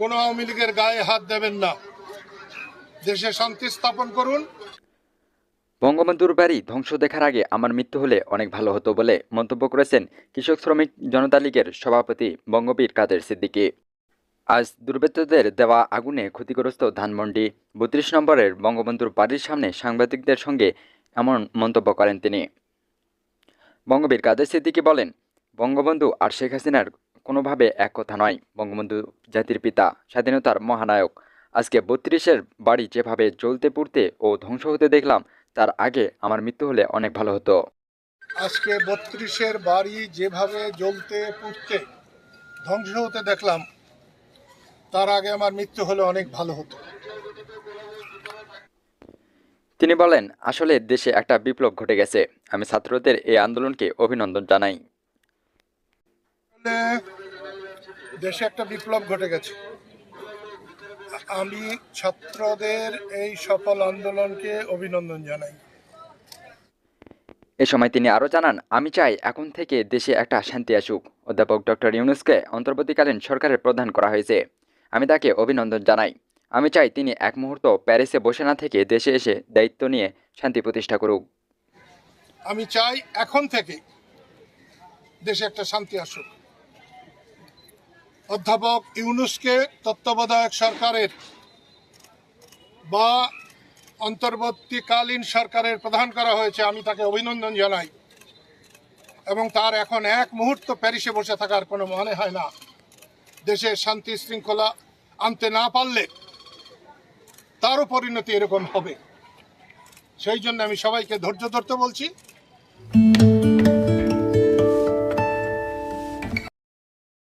কোনো আওয়ামী লীগের গায়ে হাত দেবেন না। দেশে শান্তি স্থাপন করুন। বঙ্গবন্ধুর বাড়ি ধ্বংস দেখার আগে আমার মৃত্যু হলে অনেক ভালো হতো বলে মন্তব্য করেছেন কৃষক শ্রমিক জনতা লীগের সভাপতি বঙ্গবীর কাদের সিদ্দিকী। আজ দুর্বৃত্তদের দেওয়া আগুনে ক্ষতিগ্রস্ত ধানমন্ডি বত্রিশ নম্বরের বঙ্গবন্ধুর বাড়ির সামনে সাংবাদিকদের সঙ্গে এমন মন্তব্য করেন তিনি। বঙ্গবীর কাদের সিদ্দিকী বলেন, বঙ্গবন্ধু আর শেখ হাসিনার কোনোভাবে এক কথা নয়। বঙ্গবন্ধু জাতির পিতা স্বাধীনতার মহানায়ক। আজকে বত্রিশের বাড়ি যেভাবে জ্বলতে পুড়তে ও ধ্বংস হতে দেখলাম তার আগে আমার মৃত্যু হলে অনেক ভালো হতো। আজকে বত্রিশের বাড়ি যেভাবে জ্বলতে পুড়তে ধ্বংস হতে দেখলাম তার আগে আমার মৃত্যু হলে অনেক ভালো হতো। তিনি বলেন আসলে দেশে একটা বিপ্লব ঘটে গেছে। আমি ছাত্রদের এই আন্দোলনকে অভিনন্দন জানাই। দেশে একটা বিপ্লব ঘটে গেছে। আমি ছাত্রদের এই সফল আন্দোলনকে অভিনন্দন জানাই। এ সময় তিনি আরও জানান আমি চাই এখন থেকে দেশে একটা শান্তি আসুক। অধ্যাপক ডক্টর ইউনুসকে অন্তর্বর্তীকালীন সরকারের প্রধান করা হয়েছে। আমি তাকে অভিনন্দন জানাই। আমি চাই তিনি এক মুহূর্ত প্যারিসে বসে না থেকে দেশে এসে দায়িত্ব নিয়ে শান্তি প্রতিষ্ঠা করুক। আমি চাই এখন থেকে দেশে একটা শান্তি আসুক। অধ্যাপক ইউনুসকে তত্ত্বাবধায়ক সরকারের বা অন্তর্বর্তীকালীন সরকারের প্রধান করা হয়েছে, আমি তাকে অভিনন্দন জানাই। এবং তার এখন এক মুহূর্ত প্যারিসে বসে থাকার কোনো মনে হয় না। দেশের শান্তি শৃঙ্খলা আনতে না পারলে তারও পরিণতি এরকম হবে। সেই জন্য আমি সবাইকে ধৈর্য ধরতে বলছি।